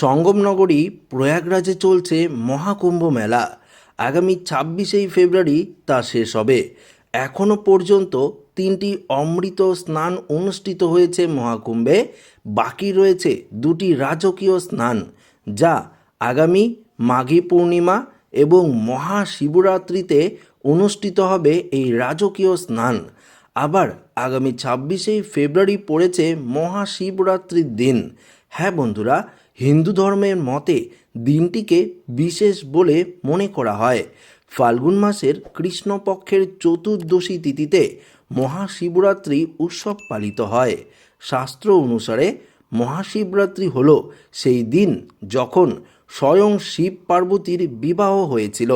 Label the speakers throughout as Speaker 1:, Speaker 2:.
Speaker 1: সঙ্গমনগরী প্রয়াগরাজে চলছে মহাকুম্ভ মেলা। আগামী ছাব্বিশেই ফেব্রুয়ারি তা শেষ হবে। এখনও পর্যন্ত তিনটি অমৃত স্নান অনুষ্ঠিত হয়েছে মহাকুম্ভে। বাকি রয়েছে দুটি রাজকীয় স্নান, যা আগামী মাঘী পূর্ণিমা এবং মহাশিবরাত্রিতে অনুষ্ঠিত হবে এই রাজকীয় স্নান। আবার আগামী ছাব্বিশেই ফেব্রুয়ারি পড়েছে মহাশিবরাত্রির দিন। হ্যাঁ বন্ধুরা, হিন্দু ধর্মের মতে দিনটিকে বিশেষ বলে মনে করা হয়। ফাল্গুন মাসের কৃষ্ণপক্ষের চতুর্দশী তিথিতে মহাশিবরাত্রি উৎসব পালিত হয়। শাস্ত্র অনুসারে মহাশিবরাত্রি হল সেই দিন যখন স্বয়ং শিব পার্বতীর বিবাহ হয়েছিল।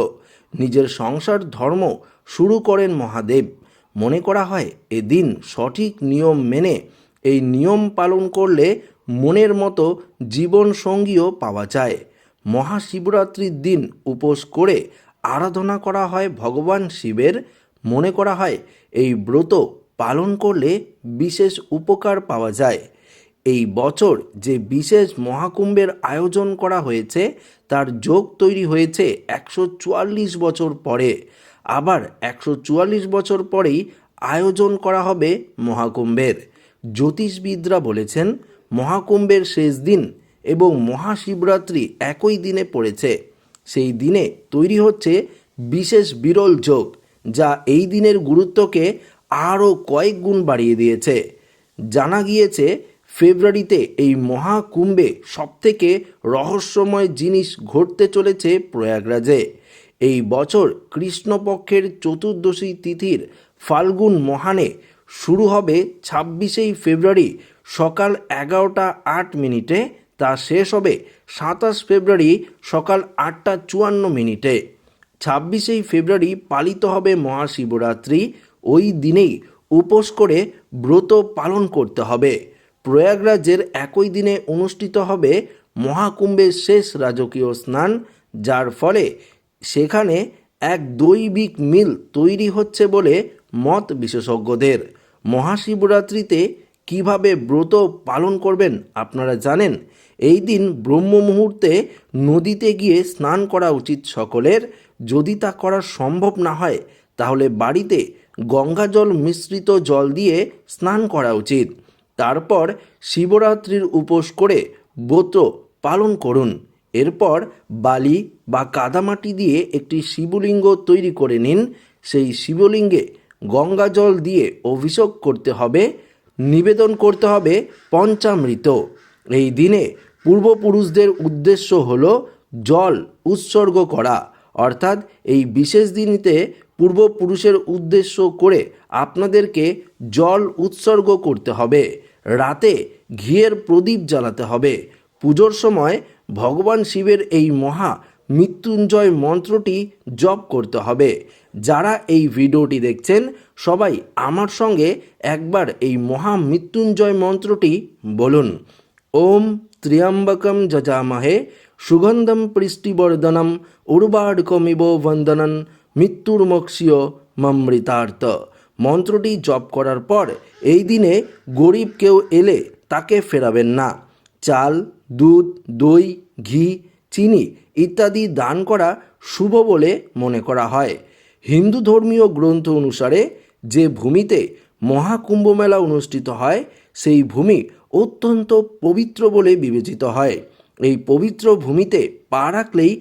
Speaker 1: নিজের সংসার ধর্ম শুরু করেন মহাদেব। মনে করা হয়, এদিন সঠিক নিয়ম মেনে এই নিয়ম পালন করলে মনের মতো জীবন সঙ্গীও পাওয়া যায়। মহাশিবরাত্রির দিন উপোস করে আরাধনা করা হয় ভগবান শিবের। মনে করা হয় এই ব্রত পালন করলে বিশেষ উপকার পাওয়া যায়। এই বছর যে বিশেষ মহাকুম্ভের আয়োজন করা হয়েছে, তার যোগ তৈরি হয়েছে একশো চুয়াল্লিশ বছর পরে। আবার একশো চুয়াল্লিশ বছর পরেই আয়োজন করা হবে মহাকুম্ভের। জ্যোতিষবিদরা বলেছেন মহাকুম্ভের শেষ দিন এবং মহাশিবরাত্রি একই দিনে পড়েছে। সেই দিনে তৈরি হচ্ছে বিশেষ বিরল যোগ, যা এই দিনের গুরুত্বকে আরও কয়েক গুণ বাড়িয়ে দিয়েছে। জানা গিয়েছে, ফেব্রুয়ারিতে এই মহাকুম্ভে সবথেকে রহস্যময় জিনিস ঘটতে চলেছে প্রয়াগরাজে। এই বছর কৃষ্ণপক্ষের চতুর্দশী তিথির ফাল্গুন মহানে শুরু হবে ছাব্বিশেই ফেব্রুয়ারি সকাল এগারোটা আট মিনিটে, তা শেষ হবে সাতাশ ফেব্রুয়ারি সকাল আটটা চুয়ান্ন মিনিটে। ছাব্বিশেই ফেব্রুয়ারি পালিত হবে মহাশিবরাত্রি, ওই দিনেই উপোস করে ব্রত পালন করতে হবে। প্রয়াগরাজের একই দিনে অনুষ্ঠিত হবে মহাকুম্ভের শেষ রাজকীয় স্নান, যার ফলে সেখানে এক দৈবিক মিল তৈরি হচ্ছে বলে মত বিশেষজ্ঞদের। মহাশিবরাত্রিতে কীভাবে ব্রত পালন করবেন আপনারা জানেন? এই দিন ব্রহ্ম মুহূর্তে নদীতে গিয়ে স্নান করা উচিত সকলের। যদি তা করা সম্ভব না হয়, তাহলে বাড়িতে গঙ্গা জল মিশ্রিত জল দিয়ে স্নান করা উচিত। তারপর শিবরাত্রির উপোস করে ব্রত পালন করুন। এরপর বালি বা কাদামাটি দিয়ে একটি শিবলিঙ্গ তৈরি করে নিন। সেই শিবলিঙ্গে গঙ্গা জল দিয়ে অভিষেক করতে হবে, নিবেদন করতে হবে পঞ্চামৃত। এই দিনে পূর্বপুরুষদের উদ্দেশ্য হল জল উৎসর্গ করা। অর্থাৎ এই বিশেষ দিনতে পূর্বপুরুষের উদ্দেশ্য করে আপনাদেরকে জল উৎসর্গ করতে হবে। রাতে ঘিয়ের প্রদীপ জ্বালাতে হবে। পুজোর সময় ভগবান শিবের এই মহা মৃত্যুঞ্জয় মন্ত্রটি জপ করতে হবে। যারা এই ভিডিওটি দেখছেন, সবাই আমার সঙ্গে একবার এই মহা মৃত্যুঞ্জয় মন্ত্রটি বলুন। ওম ত্র্যম্বকম যজামহে সুগন্ধম পৃষ্টিবর্ধনম উর্বাড়কমিব বন্দনন মৃত্যুর্মক্ষীয় মমৃতার্থ। মন্ত্রটি জপ করার পর এই দিনে গরিব কেউ এলে তাকে ফেরাবেন না। চাল, দুধ, দই, ঘি চিনি ইত্যাদি দান করা শুভ বলে মনে করা হয়। হিন্দু ধর্মীয় গ্রন্থ অনুসারে যে ভূমিতে মহাকুম্ভ মেলা অনুষ্ঠিত হয়, সেই ভূমি অত্যন্ত পবিত্র বলে বিবেচিত হয়। এই পবিত্র ভূমিতে পা রাখলেই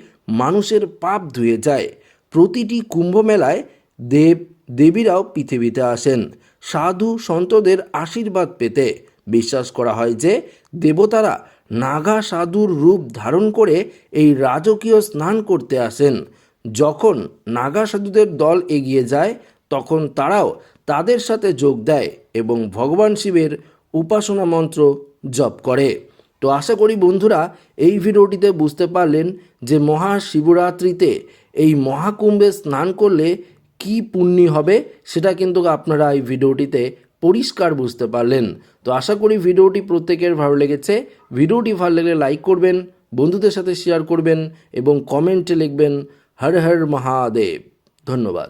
Speaker 1: মানুষের পাপ ধুয়ে যায়। প্রতিটি কুম্ভ মেলায় দেব, দেবীরাও পৃথিবীতে আসেন। সাধু সন্তদের আশীর্বাদ পেতে বিশ্বাস করা হয় যে দেবতারা নাগা সাধুর রূপ ধারণ করে এই রাজকীয় স্নান করতে আসেন। যখন নাগা সাধুদের দল এগিয়ে যায়, তখন তারাও তাদের সাথে যোগ দেয় এবং ভগবান শিবের উপাসনা মন্ত্র জপ করে। তো আশা করি বন্ধুরা, এই ভিডিওটিতে বুঝতে পারলেন যে মহাশিবরাত্রিতে এই মহাকুম্ভে স্নান করলে কি পুণ্যি হবে, সেটা কিন্তু আপনারা এই ভিডিওটিতে পরিষ্কার বুঝতে পারলেন। তো আশা করি ভিডিওটি প্রত্যেকের ভালো লেগেছে। ভিডিওটি ভালো লাগলে লাইক করবেন, বন্ধুদের সাথে শেয়ার করবেন এবং কমেন্টে লিখবেন, হর হর মহাদেব। ধন্যবাদ।